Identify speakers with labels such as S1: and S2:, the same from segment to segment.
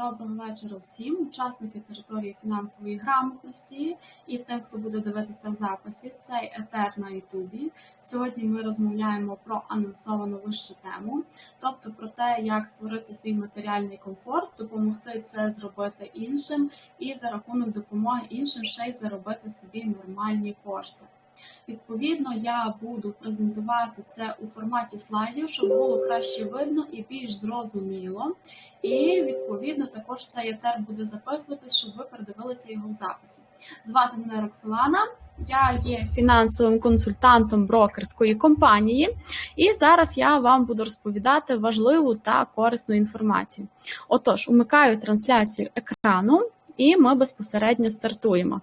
S1: Доброго вечора всім, учасники території фінансової грамотності і тим, хто буде дивитися в записі. Цей етер на Ютубі. Сьогодні ми розмовляємо про анонсовану вище тему, тобто про те, як створити свій матеріальний комфорт, допомогти це зробити іншим, і за рахунок допомоги іншим ще й заробити собі нормальні кошти. Відповідно, я буду презентувати це у форматі слайдів, щоб було краще видно і більш зрозуміло. І відповідно також цей етер буде записуватись, щоб ви передивилися його в записі. Звати мене Роксолана, я є фінансовим консультантом брокерської компанії, і зараз я вам буду розповідати важливу та корисну інформацію. Отож, умикаю трансляцію екрану, і ми безпосередньо стартуємо.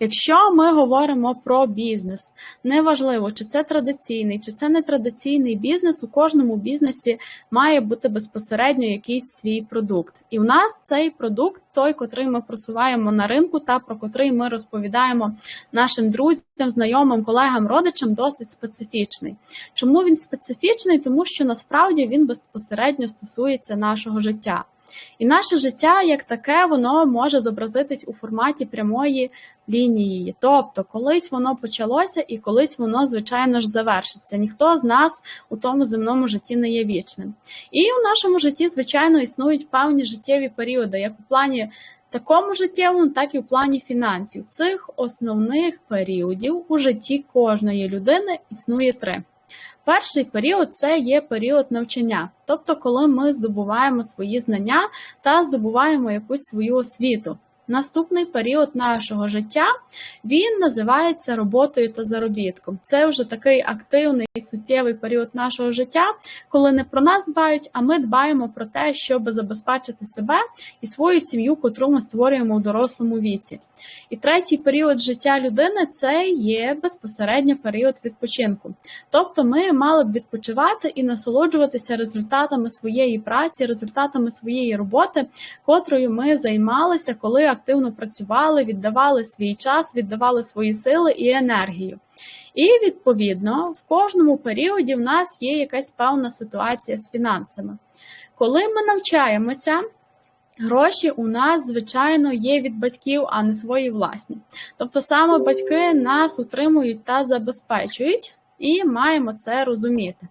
S1: Якщо ми говоримо про бізнес, неважливо, чи це традиційний, чи це нетрадиційний бізнес, у кожному бізнесі має бути безпосередньо якийсь свій продукт. І в нас цей продукт, той, котрий ми просуваємо на ринку, та про котрий ми розповідаємо нашим друзям, знайомим, колегам, родичам, досить специфічний. Чому він специфічний? Тому що насправді він безпосередньо стосується нашого життя. І наше життя, як таке, воно може зобразитись у форматі прямої лінії. Тобто, колись воно почалося і колись воно, звичайно ж, завершиться. Ніхто з нас у тому земному житті не є вічним. І у нашому житті, звичайно, існують певні життєві періоди, як у плані такому життєвому, так і у плані фінансів. Цих основних періодів у житті кожної людини існує три. Перший період це є період навчання, тобто, коли ми здобуваємо свої знання та здобуваємо якусь свою освіту. Наступний період нашого життя він називається роботою та заробітком. Це вже такий активний і суттєвий період нашого життя, коли не про нас дбають, а ми дбаємо про те, щоб забезпечити себе і свою сім'ю, котру ми створюємо у дорослому віці. І третій період життя людини це є безпосередньо період відпочинку. Тобто ми мали б відпочивати і насолоджуватися результатами своєї праці, результатами своєї роботи, котрою ми займалися, коли активно працювали, віддавали свій час, віддавали свої сили і енергію. І відповідно в кожному періоді в нас є якась певна ситуація з фінансами. Коли ми навчаємося, гроші у нас, звичайно, є від батьків, а не свої власні. Тобто саме батьки нас утримують та забезпечують, і маємо це розуміти.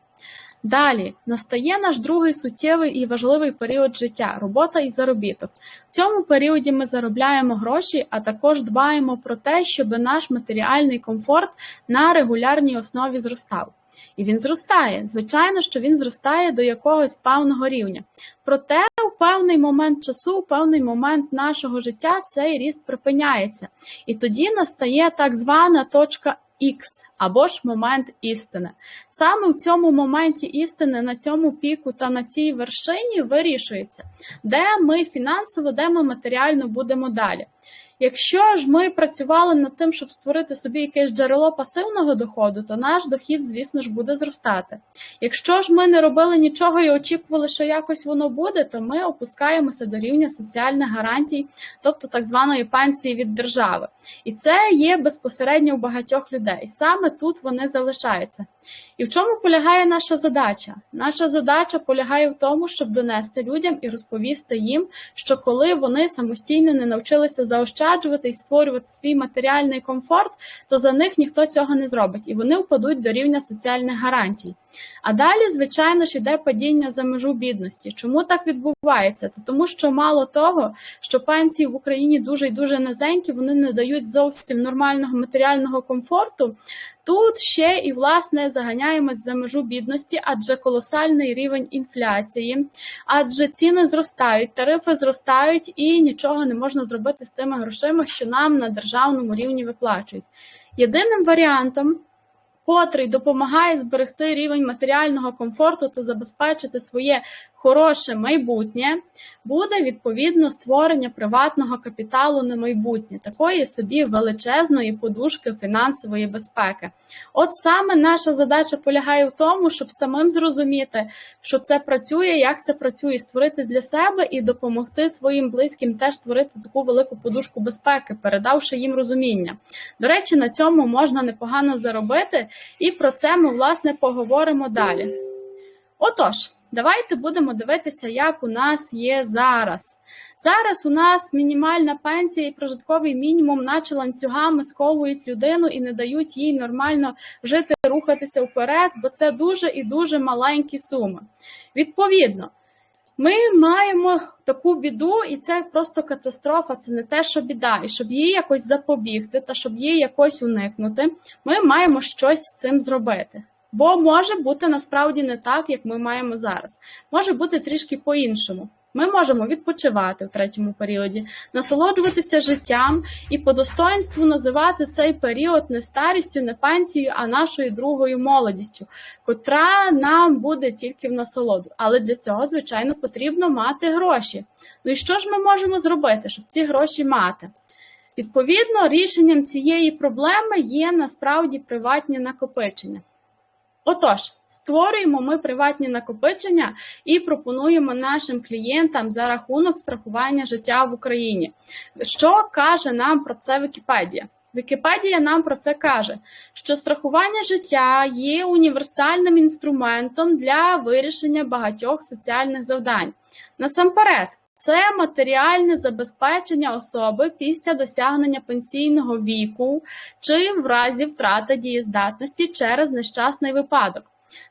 S1: Далі настає наш другий суттєвий і важливий період життя робота і заробіток. В цьому періоді ми заробляємо гроші, а також дбаємо про те, щоб наш матеріальний комфорт на регулярній основі зростав. І він зростає. Звичайно, що він зростає до якогось певного рівня. Проте, у певний момент часу, у певний момент нашого життя цей ріст припиняється. І тоді настає так звана точка Х або ж момент істини. Саме в цьому моменті істини, на цьому піку та на цій вершині вирішується, де ми фінансово, де ми матеріально будемо далі. Якщо ж ми працювали над тим, щоб створити собі якесь джерело пасивного доходу, то наш дохід, звісно ж, буде зростати. Якщо ж ми не робили нічого і очікували, що якось воно буде, то ми опускаємося до рівня соціальних гарантій, тобто так званої пенсії від держави. І це є безпосередньо у багатьох людей. Саме тут вони залишаються. І в чому полягає наша задача? Наша задача полягає в тому, щоб донести людям і розповісти їм, що коли вони самостійно не навчилися заощаджувати і створювати свій матеріальний комфорт, то за них ніхто цього не зробить, і вони впадуть до рівня соціальних гарантій. А далі, звичайно ж, іде падіння за межу бідності. Чому так відбувається? Та тому, що мало того, що пенсії в Україні дуже і дуже низенькі, вони не дають зовсім нормального матеріального комфорту. Тут ще і власне заганяємось за межу бідності, адже колосальний рівень інфляції, адже ціни зростають, тарифи зростають, і нічого не можна зробити з тими грошима, що нам на державному рівні виплачують. Єдиним варіантом котрий допомагає зберегти рівень матеріального комфорту та забезпечити своє хороше майбутнє, буде відповідно створення приватного капіталу на майбутнє, такої собі величезної подушки фінансової безпеки. От саме наша задача полягає в тому, щоб самим зрозуміти, що це працює, як це працює, створити для себе і допомогти своїм близьким теж створити таку велику подушку безпеки, передавши їм розуміння. До речі, на цьому можна непогано заробити, і про це ми власне поговоримо далі. Отож. Давайте будемо дивитися, як у нас є зараз. Зараз у нас мінімальна пенсія і прожитковий мінімум, наче ланцюгами сковують людину і не дають їй нормально жити, рухатися вперед, бо це дуже і дуже маленькі суми. Відповідно. Ми маємо таку біду, і це просто катастрофа. Це не те, що біда, і щоб її якось запобігти та щоб її якось уникнути, ми маємо щось з цим зробити. Бо може бути насправді не так, як ми маємо зараз. Може бути трішки по-іншому. Ми можемо відпочивати в третьому періоді, насолоджуватися життям і по достоинству називати цей період не старістю, не пенсією, а нашою другою молодістю, котра нам буде тільки в насолоду. Але для цього, звичайно, потрібно мати гроші. Ну і що ж ми можемо зробити, щоб ці гроші мати? Відповідно, рішенням цієї проблеми є насправді приватні накопичення. Отож, створюємо ми приватні накопичення і пропонуємо нашим клієнтам за рахунок страхування життя в Україні. Що каже нам про це Вікіпедія? Вікіпедія нам про це каже, що страхування життя є універсальним інструментом для вирішення багатьох соціальних завдань. Насамперед, це матеріальне забезпечення особи після досягнення пенсійного віку чи в разі втрати дієздатності через нещасний випадок.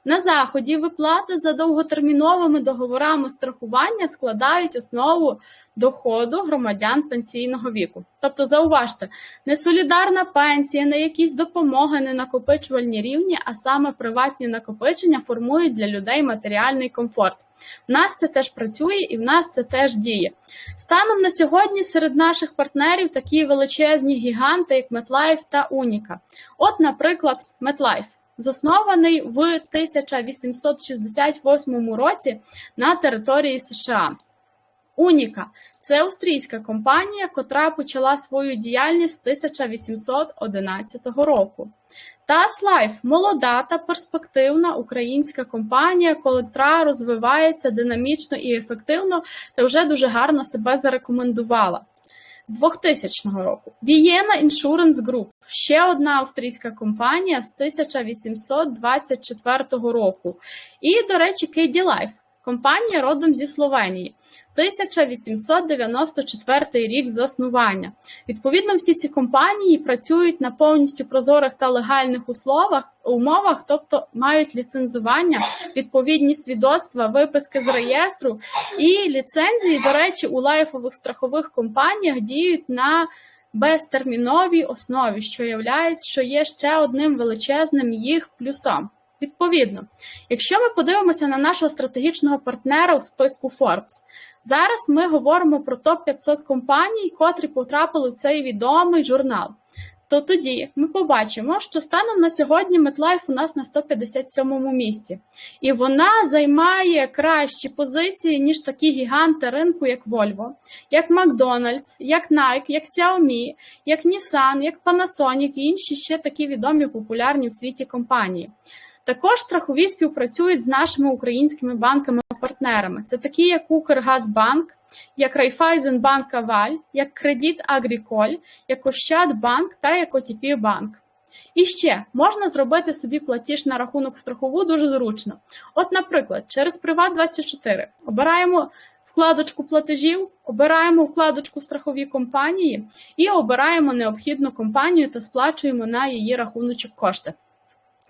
S1: На заході виплати за довготерміновими договорами страхування складають основу доходу громадян пенсійного віку. Тобто, зауважте, не солідарна пенсія, не якісь допомоги, не накопичувальні рівні, а саме приватні накопичення формують для людей матеріальний комфорт. В нас це теж працює і в нас це теж діє. Станом на сьогодні серед наших партнерів такі величезні гіганти, як MetLife та Unica. От, наприклад, MetLife. Заснований в 1868 році на території США. Уніка це австрійська компанія, котра почала свою діяльність з 1811 року. Таслайф молода та перспективна українська компанія, котра розвивається динамічно і ефективно та вже дуже гарно себе зарекомендувала. З 2000 року Vienna Insurance Group – ще одна австрійська компанія з 1824 року. І, до речі, KD Life – компанія родом зі Словенії. 1894 рік заснування. Відповідно, всі ці компанії працюють на повністю прозорих та легальних условах, умовах, тобто мають ліцензування, відповідні свідоцтва, виписки з реєстру і ліцензії, до речі, у лайфових страхових компаніях діють на безтерміновій основі, що є ще одним величезним їх плюсом. Відповідно, якщо ми подивимося на нашого стратегічного партнера у списку Forbes, зараз ми говоримо про топ 500 компаній, котрі потрапили в цей відомий журнал. То тоді ми побачимо, що станом на сьогодні MetLife у нас на 157 місці, і вона займає кращі позиції, ніж такі гіганти ринку, як Volvo, як McDonald's, як Nike, як Xiaomi, як Nissan, як Panasonic і інші ще такі відомі популярні в світі компанії. Також страхові співпрацюють з нашими українськими банками-партнерами. Це такі, як Укргазбанк, як Райфайзенбанк Каваль, як Кредит Агріколь, як Ощадбанк та як ОТП Банк. І ще можна зробити собі платіж на рахунок страхову дуже зручно. От, наприклад, через Приват24 обираємо вкладочку платежів, обираємо вкладочку страхові компанії і обираємо необхідну компанію та сплачуємо на її рахуночок кошти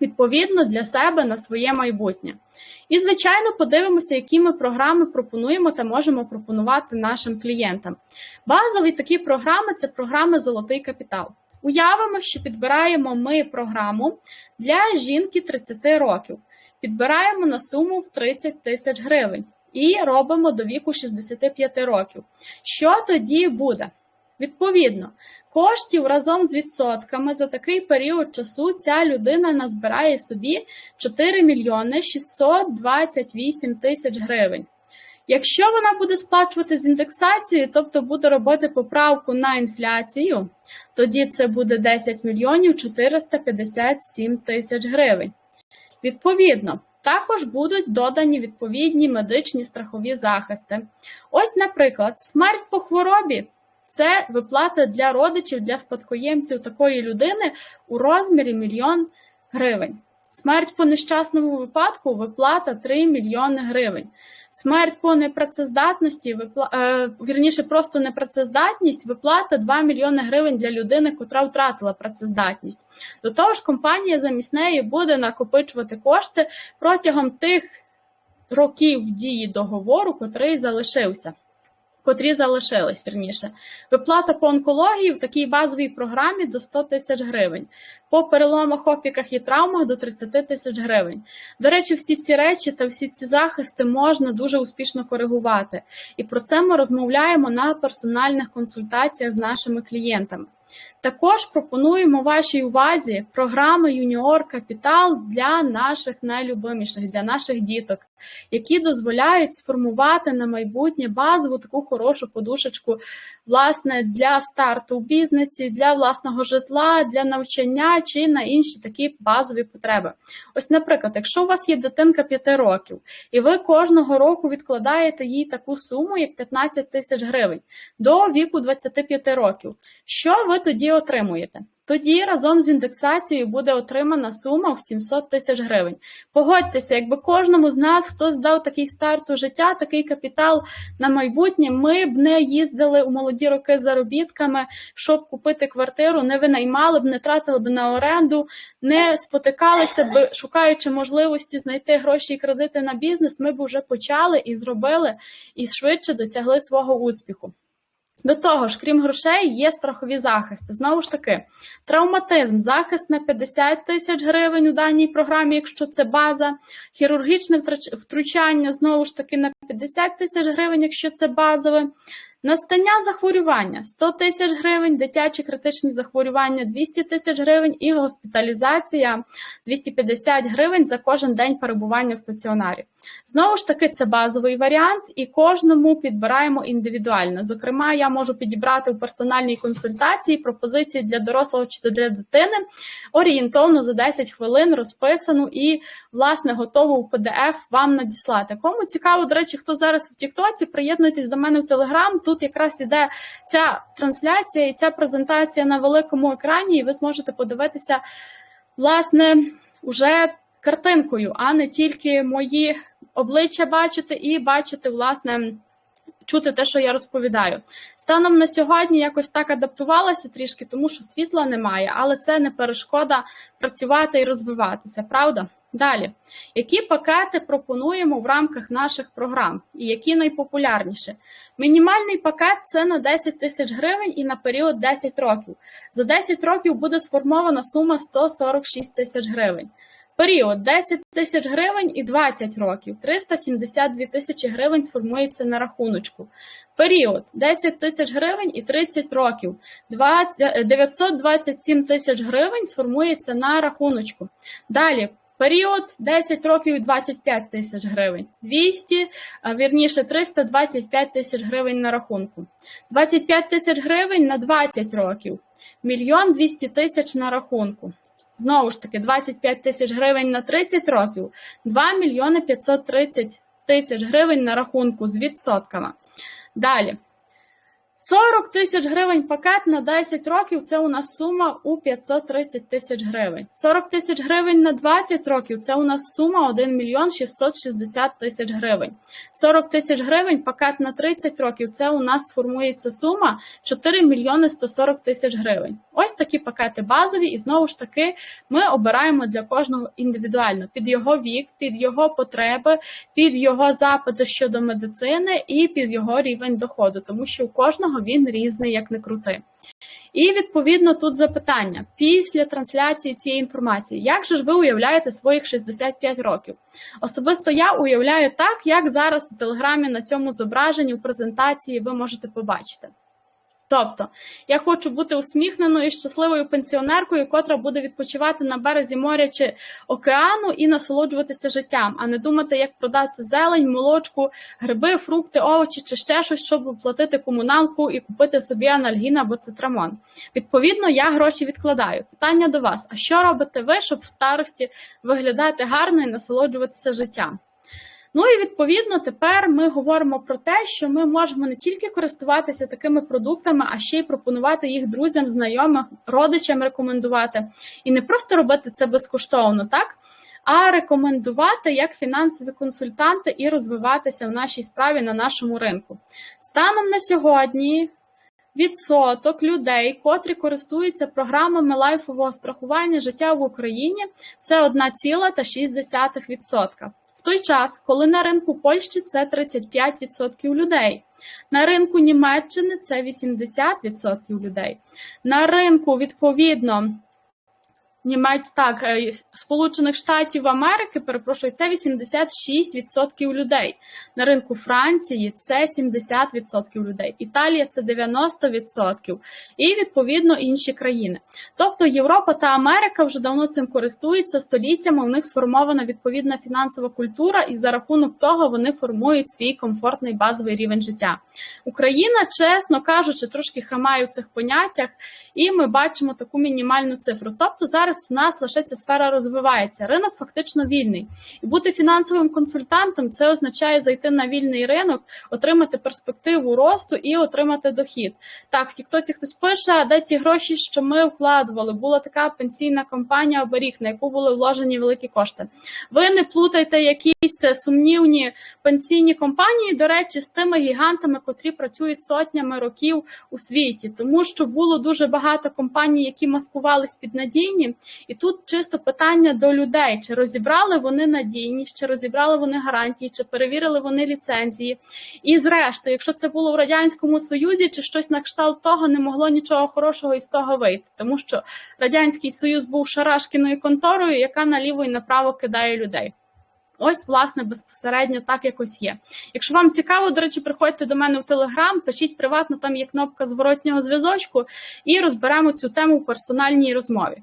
S1: відповідно для себе на своє майбутнє. І, звичайно, подивимося, які ми програми пропонуємо та можемо пропонувати нашим клієнтам. Базові такі програми це програми Золотий капітал. Уявимо, що підбираємо ми програму для жінки 30 років. Підбираємо на суму в 30 тисяч гривень і робимо до віку 65 років. Що тоді буде? Відповідно, коштів разом з відсотками за такий період часу ця людина назбирає собі 4 мільйони 628 тисяч гривень. Якщо вона буде сплачувати з індексацією, тобто буде робити поправку на інфляцію, тоді це буде 10 мільйонів 457 тисяч гривень. Відповідно, також будуть додані відповідні медичні страхові захисти. Ось, наприклад, смерть по хворобі це виплата для родичів, для спадкоємців такої людини у розмірі мільйон гривень. Смерть по нещасному випадку виплата 3 мільйони гривень. Смерть по непрацездатності, випла... е, вірніше, просто непрацездатність, виплата 2 мільйони гривень для людини, котра втратила працездатність. До того ж, компанія замість неї буде накопичувати кошти протягом тих років дії договору, котрий залишився. Котрі залишились вірніше. Виплата по онкології в такій базовій програмі до 100 тисяч гривень, по переломах, опіках і травмах до 30 тисяч гривень. До речі, всі ці речі та всі ці захисти можна дуже успішно коригувати. І про це ми розмовляємо на персональних консультаціях з нашими клієнтами. Також пропонуємо вашій увазі програми Юніор Капітал для наших найлюбиміших, для наших діток, які дозволяють сформувати на майбутнє базову таку хорошу подушечку власне для старту у бізнесі, для власного житла, для навчання чи на інші такі базові потреби. Ось, наприклад, якщо у вас є дитинка 5 років, і ви кожного року відкладаєте їй таку суму, як 15 тисяч гривень до віку 25 років, що ви тоді отримуєте? Тоді разом з індексацією буде отримана сума в 700 тисяч гривень. Погодьтеся, якби кожному з нас хтось здав такий старт у життя, такий капітал на майбутнє, ми б не їздили у молоді роки заробітками, щоб купити квартиру, не винаймали б, не тратили б на оренду, не спотикалися б, шукаючи можливості знайти гроші і кредити на бізнес. Ми б вже почали і зробили, і швидше досягли свого успіху. До того ж, крім грошей, є страхові захисти. Знову ж таки, травматизм, захист на 50 тисяч гривень у даній програмі, якщо це база, хірургічне втручання, знову ж таки, на 50 тисяч гривень, якщо це базове. Настання захворювання 100 тисяч гривень, дитячі критичні захворювання 200 тисяч гривень і госпіталізація 250 гривень за кожен день перебування в стаціонарі. Знову ж таки, це базовий варіант, і кожному підбираємо індивідуально. Зокрема, я можу підібрати у персональній консультації пропозиції для дорослого чи для дитини орієнтовно за 10 хвилин розписану і, власне, готову у PDF вам надіслати. Кому цікаво, до речі, хто зараз в Тіктоці, приєднуйтесь до мене в Телеграм. Тут якраз іде ця трансляція і ця презентація на великому екрані, і ви зможете подивитися, власне, уже картинкою, а не тільки мої обличчя бачити і бачити, власне. Чути те, що я розповідаю. Станом на сьогодні якось так адаптувалася трішки, тому що світла немає, але це не перешкода працювати і розвиватися, правда? Далі, які пакети пропонуємо в рамках наших програм, і які найпопулярніші? Мінімальний пакет це на 10 тисяч гривень і на період 10 років. За 10 років буде сформована сума 146 тисяч гривень. Період 10 тисяч гривень і 20 років, 372 тисячі гривень сформується на рахуночку. Період 10 тисяч гривень і 30 років, 927 тисяч гривень сформується на рахуночку. Далі Період 10 років 25 тисяч гривень, 200, вірніше 325 тисяч гривень на рахунку, 25 тисяч гривень на 20 років, мільйон 200 тисяч на рахунку. Знову ж таки, 25 тисяч гривень на 30 років, 2 мільйони 530 тисяч гривень на рахунку з відсотками. Далі. 40 тисяч гривень пакет на 10 років це у нас сума у 530 тисяч гривень. 40 тисяч гривень на 20 років це у нас сума 1 мільйон 660 тисяч гривень. 40 тисяч гривень пакет на 30 років це у нас сформується сума 4 мільйони 140 тисяч гривень. Ось такі пакети базові, і знову ж таки ми обираємо для кожного індивідуально під його вік, під його потреби, під його запити щодо медицини і під його рівень доходу, тому що у кожного він різний, як не крути. І відповідно тут запитання після трансляції цієї інформації, як же ж ви уявляєте своїх 65 років? Особисто я уявляю так, як зараз у телеграмі на цьому зображенні в презентації ви можете побачити. Тобто, я хочу бути усміхненою, щасливою пенсіонеркою, котра буде відпочивати на березі моря чи океану і насолоджуватися життям, а не думати, як продати зелень, молочку, гриби, фрукти, овочі чи ще щось, щоб оплатити комуналку і купити собі анальгін або цитрамон. Відповідно, я гроші відкладаю. Питання до вас: а що робите ви, щоб в старості виглядати гарно і насолоджуватися життям? Ну і відповідно тепер ми говоримо про те, що ми можемо не тільки користуватися такими продуктами, а ще й пропонувати їх друзям, знайомим, родичам рекомендувати. І не просто робити це безкоштовно, так? а рекомендувати як фінансові консультанти і розвиватися в нашій справі на нашому ринку. Станом на сьогодні. Відсоток людей, котрі користуються програмами лайфового страхування життя в Україні, це 1,6%. Той час, коли на ринку Польщі це 35% людей, на ринку Німеччини це 80% людей, на ринку, відповідно, Німеч... так, е, Сполучених Штатів Америки, перепрошую, це 86% людей. На ринку Франції це 70% людей. Італія це 90%. І відповідно інші країни. Тобто Європа та Америка вже давно цим користуються століттями. У них сформована відповідна фінансова культура, і за рахунок того вони формують свій комфортний базовий рівень життя. Україна, чесно кажучи, трошки хромає у цих поняттях, і ми бачимо таку мінімальну цифру. Тобто зараз зараз в нас лише ця сфера розвивається. Ринок фактично вільний. І бути фінансовим консультантом це означає зайти на вільний ринок, отримати перспективу росту і отримати дохід. Так, в Тіктосі хтось пише, де ті гроші, що ми вкладували. Була така пенсійна компанія оберіг, на яку були вложені великі кошти. Ви не плутайте якісь сумнівні пенсійні компанії, до речі, з тими гігантами, котрі працюють сотнями років у світі, тому що було дуже багато компаній, які маскувались під надійні, і тут чисто питання до людей: чи розібрали вони надійність, чи розібрали вони гарантії, чи перевірили вони ліцензії. І зрештою, якщо це було в радянському союзі, чи щось на кшталт того не могло нічого хорошого із того вийти, тому що радянський союз був шарашкіною конторою, яка наліво і направо кидає людей. Ось, власне, безпосередньо так якось є. Якщо вам цікаво, до речі, приходьте до мене в Телеграм, пишіть приватно, там є кнопка зворотнього зв'язочку, і розберемо цю тему в персональній розмові.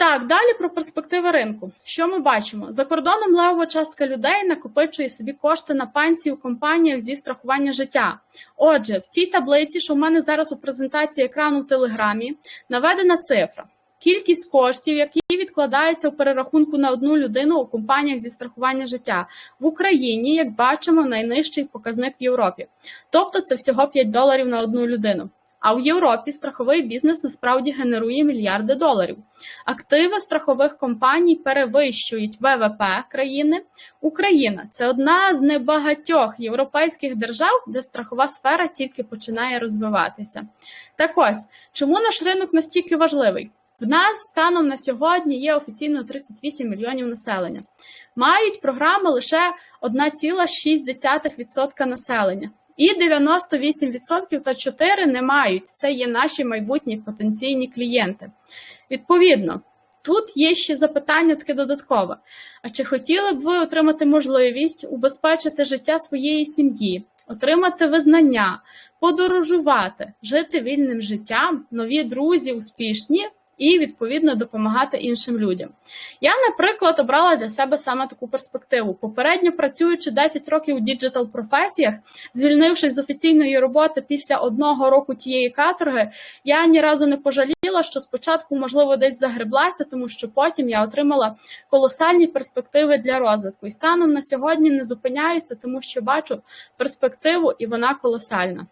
S1: Так, далі про перспективи ринку. Що ми бачимо? За кордоном левова частка людей накопичує собі кошти на пенсії у компаніях зі страхування життя. Отже, в цій таблиці, що в мене зараз у презентації екрану в Телеграмі, наведена цифра. Кількість коштів, які відкладаються у перерахунку на одну людину у компаніях зі страхування життя в Україні, як бачимо, найнижчий показник в Європі. Тобто це всього 5 доларів на одну людину. А в Європі страховий бізнес насправді генерує мільярди доларів. Активи страхових компаній перевищують ВВП країни. Україна це одна з небагатьох європейських держав, де страхова сфера тільки починає розвиватися. Так ось чому наш ринок настільки важливий? В нас станом на сьогодні є офіційно 38 мільйонів населення. Мають програми лише 1,6% населення. І 98% та 4 не мають. Це є наші майбутні потенційні клієнти. Відповідно, тут є ще запитання таке додаткове. А чи хотіли б ви отримати можливість убезпечити життя своєї сім'ї, отримати визнання, подорожувати, жити вільним життям, нові друзі, успішні? І відповідно допомагати іншим людям. Я, наприклад, обрала для себе саме таку перспективу. Попередньо працюючи 10 років у діджитал професіях, звільнившись з офіційної роботи після одного року тієї каторги, я ні разу не пожаліла, що спочатку, можливо, десь загреблася, тому що потім я отримала колосальні перспективи для розвитку. І станом на сьогодні не зупиняюся, тому що бачу перспективу, і вона колосальна.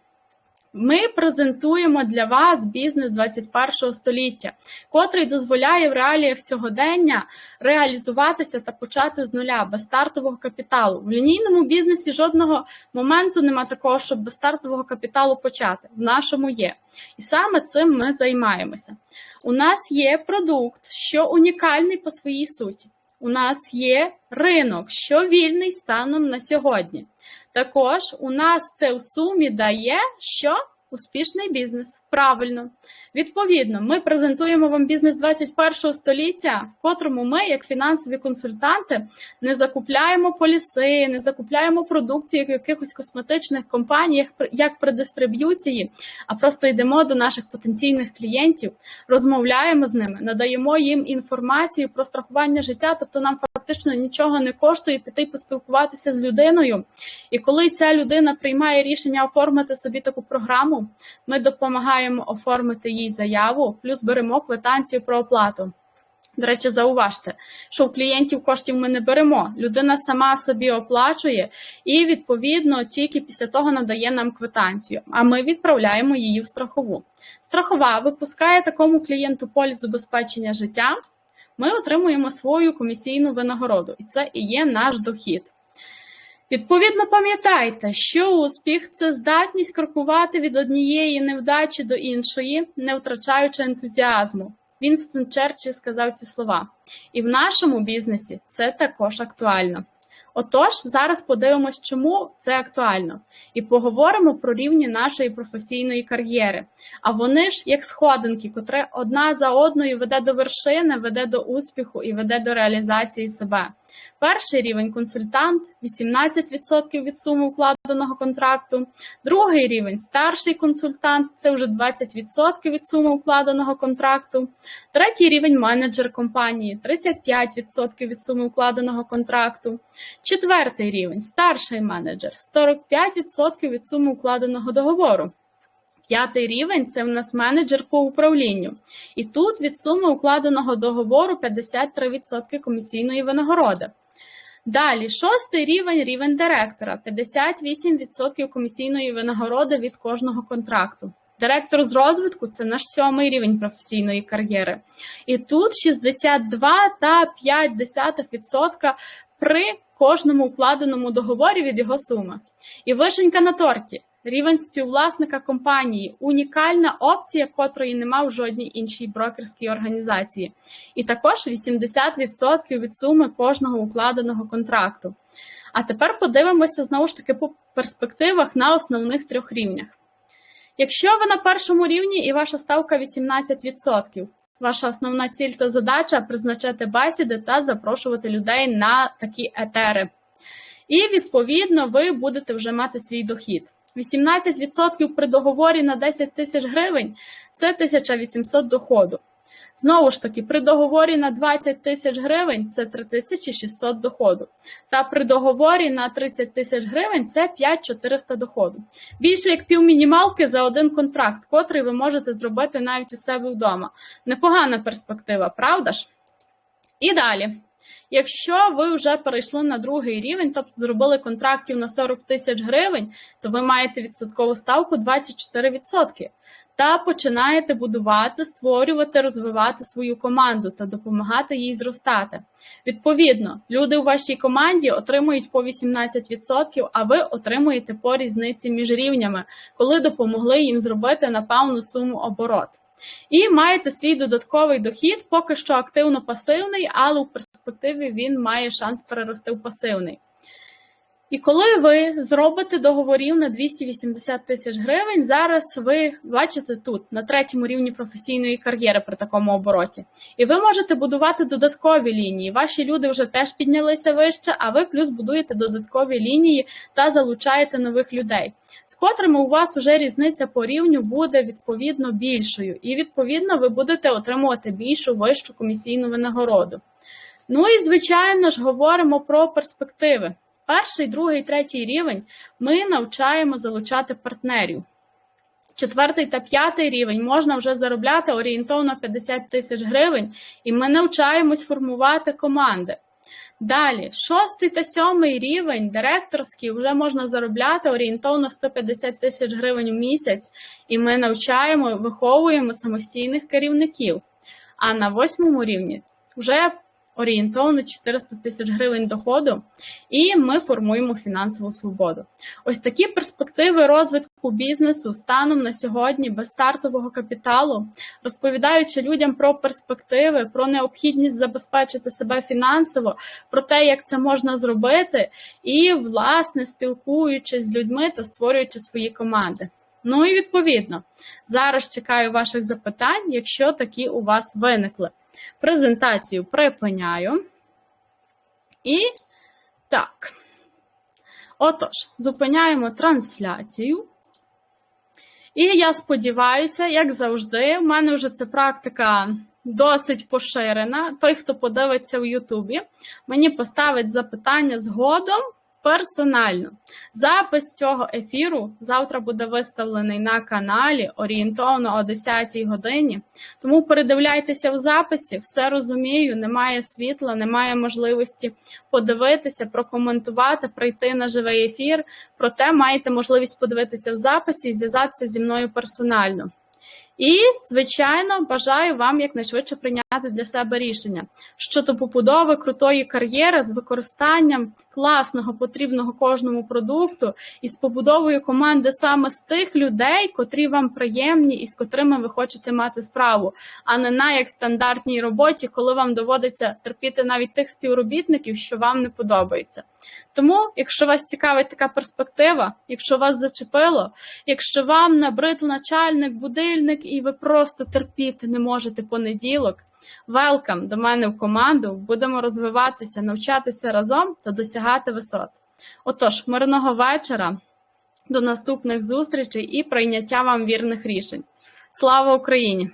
S1: Ми презентуємо для вас бізнес 21 століття, котрий дозволяє в реаліях сьогодення реалізуватися та почати з нуля без стартового капіталу. В лінійному бізнесі жодного моменту нема такого, щоб без стартового капіталу почати. В нашому є. І саме цим ми займаємося. У нас є продукт, що унікальний по своїй суті. У нас є ринок, що вільний станом на сьогодні. Також у нас це в сумі дає що? Успішний бізнес. Правильно. Відповідно, ми презентуємо вам бізнес 21 століття, в котрому ми, як фінансові консультанти, не закупляємо поліси, не закупляємо продукцію в якихось косметичних компаніях, як при дистриб'юції, а просто йдемо до наших потенційних клієнтів, розмовляємо з ними, надаємо їм інформацію про страхування життя, тобто нам фактично нічого не коштує піти поспілкуватися з людиною. І коли ця людина приймає рішення оформити собі таку програму, ми допомагаємо оформити їй заяву, плюс беремо квитанцію про оплату. До речі, зауважте, що у клієнтів коштів ми не беремо. Людина сама собі оплачує і, відповідно, тільки після того надає нам квитанцію, а ми відправляємо її в страхову. Страхова випускає такому клієнту поліс забезпечення життя ми отримуємо свою комісійну винагороду, і це і є наш дохід. Відповідно, пам'ятайте, що успіх це здатність крокувати від однієї невдачі до іншої, не втрачаючи ентузіазму. Вінстон Черчилль сказав ці слова. І в нашому бізнесі це також актуально. Отож, зараз подивимось, чому це актуально, і поговоримо про рівні нашої професійної кар'єри. А вони ж як сходинки, котре одна за одною веде до вершини, веде до успіху і веде до реалізації себе. Перший рівень консультант 18% від суми укладеного контракту. Другий рівень старший консультант це вже 20% від суми укладеного контракту. Третій рівень менеджер компанії 35% від суми укладеного контракту. Четвертий рівень старший менеджер 45% від суми укладеного договору. П'ятий рівень це в нас менеджер по управлінню. І тут від суми укладеного договору 53% комісійної винагороди. Далі, шостий рівень рівень директора 58% комісійної винагороди від кожного контракту. Директор з розвитку це наш сьомий рівень професійної кар'єри. І тут 62 та 0,5% при кожному укладеному договорі від його суми. І вишенька на торті. Рівень співвласника компанії унікальна опція, котрої нема в жодній іншій брокерській організації, і також 80% від суми кожного укладеного контракту. А тепер подивимося знову ж таки по перспективах на основних трьох рівнях. Якщо ви на першому рівні і ваша ставка 18%, ваша основна ціль та задача призначати бесіди та запрошувати людей на такі етери. І відповідно ви будете вже мати свій дохід. 18% при договорі на 10 тисяч гривень це 1800 доходу. Знову ж таки, при договорі на 20 тисяч гривень це 3600 доходу. Та при договорі на 30 тисяч гривень це 5400 доходу. Більше як півмінімалки за один контракт, котрий ви можете зробити навіть у себе вдома. Непогана перспектива, правда ж? І далі. Якщо ви вже перейшли на другий рівень, тобто зробили контрактів на 40 тисяч гривень, то ви маєте відсоткову ставку 24%. Та починаєте будувати, створювати, розвивати свою команду та допомагати їй зростати. Відповідно, люди у вашій команді отримують по 18%, а ви отримуєте по різниці між рівнями, коли допомогли їм зробити на певну суму оборот. І маєте свій додатковий дохід, поки що активно пасивний, але у перспективі він має шанс перерости в пасивний. І коли ви зробите договорів на 280 тисяч гривень, зараз ви бачите тут на третьому рівні професійної кар'єри при такому обороті. І ви можете будувати додаткові лінії. Ваші люди вже теж піднялися вище, а ви плюс будуєте додаткові лінії та залучаєте нових людей, з котрими у вас вже різниця по рівню буде відповідно більшою, і відповідно ви будете отримувати більшу вищу комісійну винагороду. Ну і звичайно ж говоримо про перспективи. Перший, другий, третій рівень ми навчаємо залучати партнерів. Четвертий та п'ятий рівень можна вже заробляти орієнтовно 50 тисяч гривень, і ми навчаємось формувати команди. Далі, шостий та сьомий рівень директорський вже можна заробляти орієнтовно 150 тисяч гривень в місяць, і ми навчаємо, виховуємо самостійних керівників. А на восьмому рівні вже орієнтовно 400 тисяч гривень доходу, і ми формуємо фінансову свободу. Ось такі перспективи розвитку бізнесу станом на сьогодні без стартового капіталу, розповідаючи людям про перспективи, про необхідність забезпечити себе фінансово, про те, як це можна зробити, і, власне, спілкуючись з людьми та створюючи свої команди. Ну і відповідно, зараз чекаю ваших запитань, якщо такі у вас виникли. Презентацію припиняю. І так. Отож, зупиняємо трансляцію. І я сподіваюся, як завжди, в мене вже ця практика досить поширена. Той, хто подивиться в Ютубі, мені поставить запитання згодом персонально. Запис цього ефіру завтра буде виставлений на каналі орієнтовно о 10 годині. Тому передивляйтеся в записі, все розумію, немає світла, немає можливості подивитися, прокоментувати, прийти на живий ефір. Проте маєте можливість подивитися в записі і зв'язатися зі мною персонально. І, звичайно, бажаю вам якнайшвидше прийняти для себе рішення щодо побудови крутої кар'єри з використанням класного потрібного кожному продукту і з побудовою команди саме з тих людей, котрі вам приємні і з котрими ви хочете мати справу, а не на як стандартній роботі, коли вам доводиться терпіти навіть тих співробітників, що вам не подобається. Тому, якщо вас цікавить така перспектива, якщо вас зачепило, якщо вам набрид начальник, будильник, і ви просто терпіти не можете понеділок. Велкам до мене в команду. Будемо розвиватися, навчатися разом та досягати висот. Отож, мирного вечора, до наступних зустрічей і прийняття вам вірних рішень. Слава Україні!